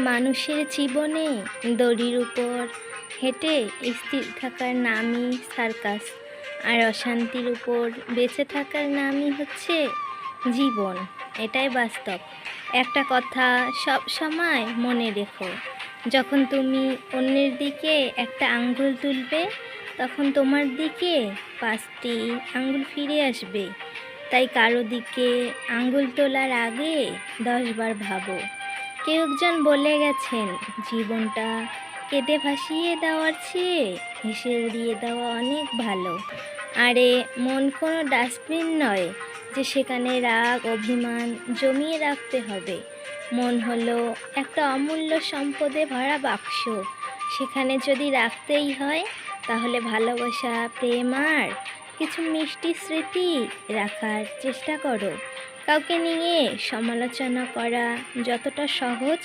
মানুষের জীবনে দড়ির উপর হেঁটে স্থির থাকার নামই সার্কাস। আর অশান্তির উপর বেঁচে থাকার নামই হচ্ছে জীবন। এটাই বাস্তব। একটা কথা সব সময় মনে রেখো, যখন তুমি অন্যের দিকে একটা আঙ্গুল তুলবে, তখন তোমার দিকে পাঁচটি আঙ্গুল ফিরে আসবে। তাই কারও দিকে আঙ্গুল তোলার আগে দশবার ভাবো কেউ একজন বলে গেছেন, জীবনটা কেঁদে ভাসিয়ে দেওয়ার চেয়ে হেসে উড়িয়ে দেওয়া অনেক ভালো। আরে, মন কোনো ডাস্টবিন নয় যে সেখানে রাগ, অভিমান জমিয়ে রাখতে হবে। মন হলো একটা অমূল্য সম্পদে ভরা বাক্স। সেখানে যদি রাখতেই হয়, তাহলে ভালোবাসা, প্রেম আর কিছু মিষ্টি স্মৃতি রাখার চেষ্টা করো। কাউকে নিয়ে সমালোচনা করা যতটা সহজ,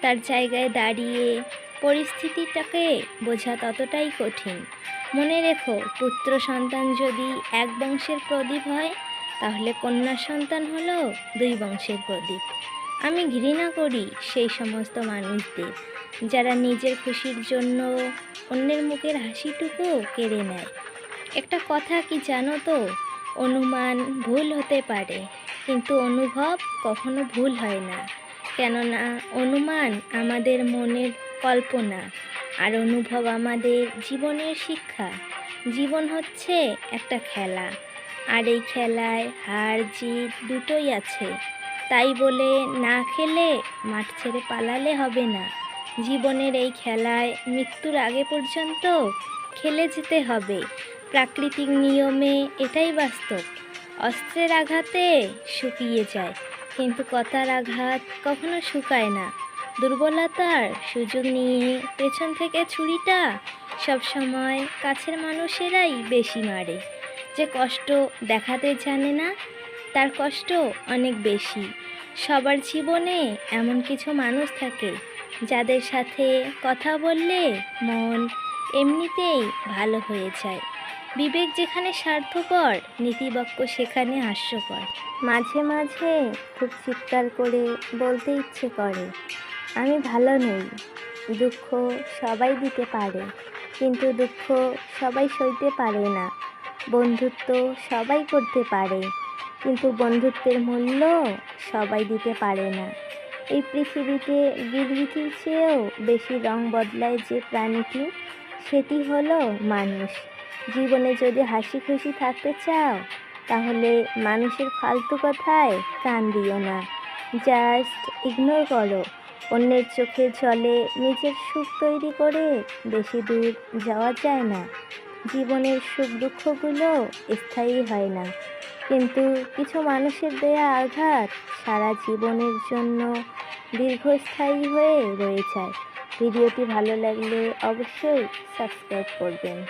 তার জায়গায় দাঁড়িয়ে পরিস্থিতিটাকে বোঝা ততটাই কঠিন। মনে রেখো, পুত্র সন্তান যদি এক বংশের প্রদীপ হয়, তাহলে কন্যা সন্তান হলো দুই বংশের প্রদীপ। আমি ঘৃণা করি সেই সমস্ত মানুষদের, যারা নিজের খুশির জন্য অন্যের মুখের হাসিটুকু কেড়ে নেয়। একটা কথা কি জানো তো? অনুমান ভুল হতে পারে। কিন্তু অনুভব কখনো ভুল হয় না। কেননা অনুমান আমাদের মনের কল্পনা আর অনুভব আমাদের জীবনের শিক্ষা। জীবন হচ্ছে একটা খেলা আর এই খেলায় হার, জিত দুটোই আছে। তাই বলে না খেলে মাঠ ছেড়ে পালালে হবে না। জীবনের এই খেলায় মৃত্যুর আগে পর্যন্ত খেলে যেতে হবে। প্রাকৃতিক নিয়মে এটাই বাস্তব। অস্ত্রের আঘাতে শুকিয়ে যায়। কিন্তু কথার আঘাত কখনো শুকায় না। দুর্বলতার সুযোগ নিয়ে পেছন থেকে ছুরিটা সবসময় কাছের মানুষেরাই বেশি মারে। যে কষ্ট দেখাতে জানে না, তার কষ্ট অনেক বেশি। সবার জীবনে এমন কিছু মানুষ থাকে, যাদের সাথে কথা বললে মন এমনিতেই ভালো হয়ে যায়। বিবেক যেখানে স্বার্থপর, নীতিবাক্য সেখানে হাস্যকর। মাঝে মাঝে খুব চিৎকার করে বলতে ইচ্ছে করে, আমি ভালো নেই, দুঃখ সবাই দিতে পারে, কিন্তু দুঃখ সবাই সইতে পারে না, বন্ধুত্ব সবাই করতে পারে, কিন্তু বন্ধুত্বের মূল্য সবাই দিতে পারে না। এই পৃথিবীতে গিরগিটির চেয়েও বেশি রং বদলায় যে প্রাণীটি, সেটি হলো মানুষ। জীবনে যদি হাসি খুশি থাকতে চাও, তাহলে মানুষের ফালতু কথায় কান দিও না। জাস্ট ইগনোর করো। অন্যের চোখে জলে নিজের সুখ তৈরি করে বেশি দূর যাওয়া যায় না। জীবনের সুখ দুঃখগুলো স্থায়ী হয় না। কিন্তু কিছু মানুষের দেয়া আঘাত সারা জীবনের জন্য দীর্ঘস্থায়ী হয়ে রয়ে যায়। ভিডিওটি ভালো লাগলে অবশ্যই সাবস্ক্রাইব করবেন।